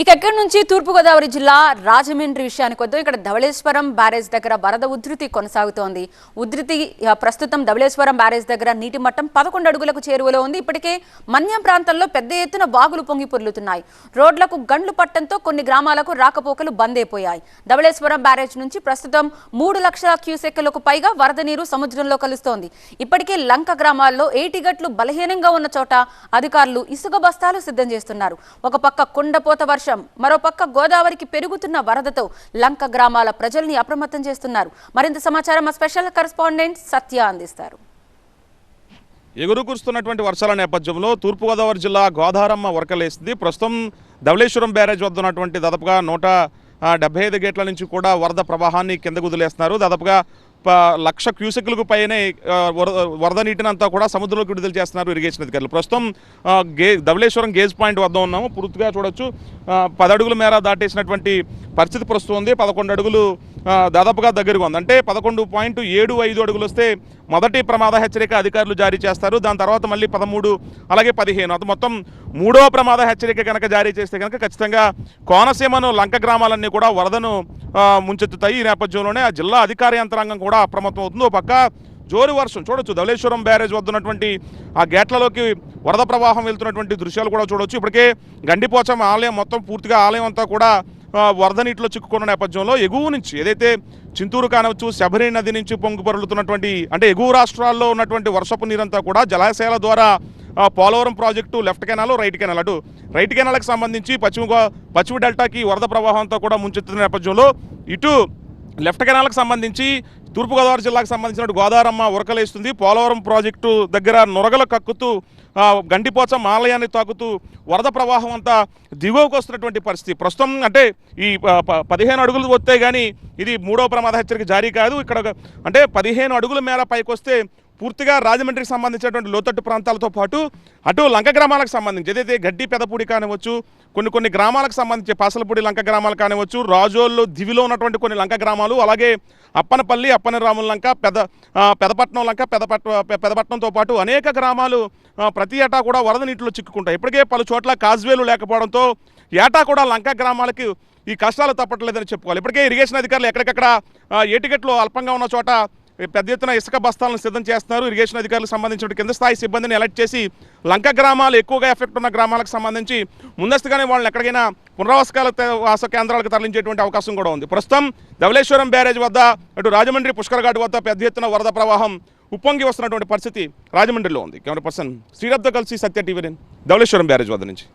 ఇక ఎక్కడి నుంచి తూర్పుగోదావరి జిల్లా రాజమండ్రి విషయానికి వద్దాం. ఇక్కడ ధవళేశ్వరం బ్యారేజ్ దగ్గర వరద ఉధృతి కొనసాగుతోంది. ఉధృతి ప్రస్తుతం ధవళేశ్వరం బ్యారేజ్ దగ్గర నీటి మట్టం పదకొండు అడుగులకు చేరువలో ఉంది. ఇప్పటికే మన్యం ప్రాంతంలో పెద్ద ఎత్తున వాగులు పొంగి పొర్లుతున్నాయి. రోడ్లకు గండ్లు పట్టంతో కొన్ని గ్రామాలకు రాకపోకలు బంద్ అయిపోయాయి ధవళేశ్వరం బ్యారేజ్ నుంచి ప్రస్తుతం మూడు లక్షల క్యూసెక్కులకు పైగా వరద నీరు సముద్రంలో కలుస్తోంది. ఇప్పటికే లంక గ్రామాల్లో ఏటిగట్లు బలహీనంగా ఉన్న చోట అధికారులు ఇసుక బస్తాలు సిద్ధం చేస్తున్నారు. ఒక పక్క కుండపోత వర్షం మరోపక్క గోదావరికి పెరుగుతున్న వరదతో లంక గ్రామాల ప్రజల్ని అప్రమత్తం చేస్తున్నారు. మరింత సమాచారం మా స్పెషల్ కరెస్పాండెంట్ సత్య అందిస్తారు. ఎగురు కురుస్తున్నటువంటి వర్షాల నేపథ్యంలో తూర్పుగోదావరి జిల్లా గోదారమ్మ వరకలేసింది. ప్రస్తుతం ధవళేశ్వరం బ్యారేజ్ వద్ద ఉన్నటువంటి దాదాపుగా నూట డెబ్బై ఐదు గేట్ల నుంచి కూడా వరద ప్రవాహాన్ని కిందకు వదిలేస్తున్నారు. దాదాపుగా లక్ష క్యూసెక్లకు పైనే వరద వరద నీటిని అంతా కూడా సముద్రంలోకి విడుదల చేస్తున్నారు ఇరిగేషన్ అధికారులు. ప్రస్తుతం గే ధవళేశ్వరం గేజ్ పాయింట్ వద్ద ఉన్నాము. పూర్తిగా చూడొచ్చు. పదడుగుల పది అడుగుల మేర దాటేసినటువంటి పరిస్థితి ప్రస్తుతం ఉంది. పదకొండు అడుగులు దాదాపుగా దగ్గరగా ఉంది. అంటే పదకొండు పాయింట్ ఏడు ఐదు అడుగులు వస్తే మొదటి ప్రమాద హెచ్చరిక అధికారులు జారీ చేస్తారు. దాని తర్వాత మళ్ళీ పదమూడు అలాగే పదిహేను. అది మొత్తం మూడో ప్రమాద హెచ్చరిక కనుక జారీ చేస్తే కనుక ఖచ్చితంగా కోనసీమను లంక గ్రామాలన్నీ కూడా వరదను ముంచెత్తుతాయి. ఈ నేపథ్యంలోనే ఆ జిల్లా అధికార యంత్రాంగం కూడా అప్రమత్తం అవుతుంది ఓ పక్క జోరు వర్షం. చూడొచ్చు. ధవళేశ్వరం బ్యారేజ్ వద్ద ఉన్నటువంటి ఆ గేట్లలోకి వరద ప్రవాహం వెళ్తున్నటువంటి దృశ్యాలు కూడా చూడొచ్చు. ఇప్పటికే గండిపోచం ఆలయం మొత్తం పూర్తిగా ఆలయం అంతా కూడా వరద నీటిలో చిక్కుకున్న నేపథ్యంలో ఎగువ నుంచి ఏదైతే చింతూరు కానవచ్చు శబరి నది నుంచి పొంగు పరులుతున్నటువంటి అంటే ఎగువ రాష్ట్రాల్లో ఉన్నటువంటి వర్షపు నీరంతా కూడా జలాశయాల ద్వారా Polavaram project left canal right canal అటు. రైట్ కెనాల్కి సంబంధించి పశ్చిమ పశ్చిమ డెల్టాకి వరద ప్రవాహం అంతా కూడా ముంచెత్తున్న నేపథ్యంలో ఇటు లెఫ్ట్ కెనాల్కి సంబంధించి తూర్పుగోదావరి జిల్లాకు సంబంధించిన గోదావరమ్మ ఉరకలేస్తుంది. పోలవరం ప్రాజెక్టు దగ్గర నొరగలు కక్కుతూ గండిపోచం ఆలయాన్ని తాకుతూ వరద ప్రవాహం అంతా దిగువకు వస్తున్నటువంటి పరిస్థితి. ప్రస్తుతం అంటే ఈ ప- ప- పదిహేను అడుగులు వస్తే కానీ ఇది మూడో ప్రమాద హెచ్చరిక జారీ కాదు. ఇక్కడ అంటే పదిహేను అడుగుల మేర పైకి వస్తే పూర్తిగా రాజమండ్రికి సంబంధించినటువంటి లోతట్టు ప్రాంతాలతో పాటు అటు లంక గ్రామాలకు సంబంధించి ఏదైతే గడ్డి పెదపూడి కానివచ్చు కొన్ని కొన్ని గ్రామాలకు సంబంధించి పాసలపూడి లంక గ్రామాలు కానివచ్చు రాజోళ్ళు దివిలో ఉన్నటువంటి కొన్ని లంక గ్రామాలు అలాగే అప్పనపల్లి అప్పనరాముల లంక పెద పెదపట్నం లంక పెదపట్ పెదపట్నంతో పాటు అనేక గ్రామాలు ప్రతి ఏటా కూడా వరద నీటిలో చిక్కుకుంటాయి. ఇప్పటికే పలు చోట్ల కాజ్వేలు లేకపోవడంతో ఏటా కూడా లంక గ్రామాలకి ఈ కష్టాలు తప్పట్లేదని చెప్పుకోవాలి. ఇప్పటికే ఇరిగేషన్ అధికారులు ఎక్కడికక్కడ ఏటికెట్లు అల్పంగా ఉన్న చోట పెద్ద ఎత్తున ఇసుక బస్తాలను సిద్ధం చేస్తున్నారు. ఇరిగేషన్ అధికారులకు సంబంధించిన కింద స్థాయి సిబ్బందిని ఎలర్ట్ చేసి లంక గ్రామాలు ఎక్కువగా ఎఫెక్ట్ ఉన్న గ్రామాలకు సంబంధించి ముందస్తుగానే వాళ్ళని ఎక్కడికైనా పునరావాసకాల వాస కేంద్రాలకు తరలించేటువంటి అవకాశం కూడా ఉంది. ప్రస్తుతం ధవళేశ్వరం బ్యారేజ్ వద్ద అటు రాజమండ్రి పుష్కరఘాట్ వద్ద పెద్ద ఎత్తున వరద ప్రవాహం ఉప్పొంగి వస్తున్నటువంటి పరిస్థితి రాజమండ్రిలో ఉంది. కెమెరా పర్సన్ శ్రీరబ్తో కలిసి సత్య టీవీ ధవలేశ్వరం బ్యారేజ్ వద్ద నుంచి.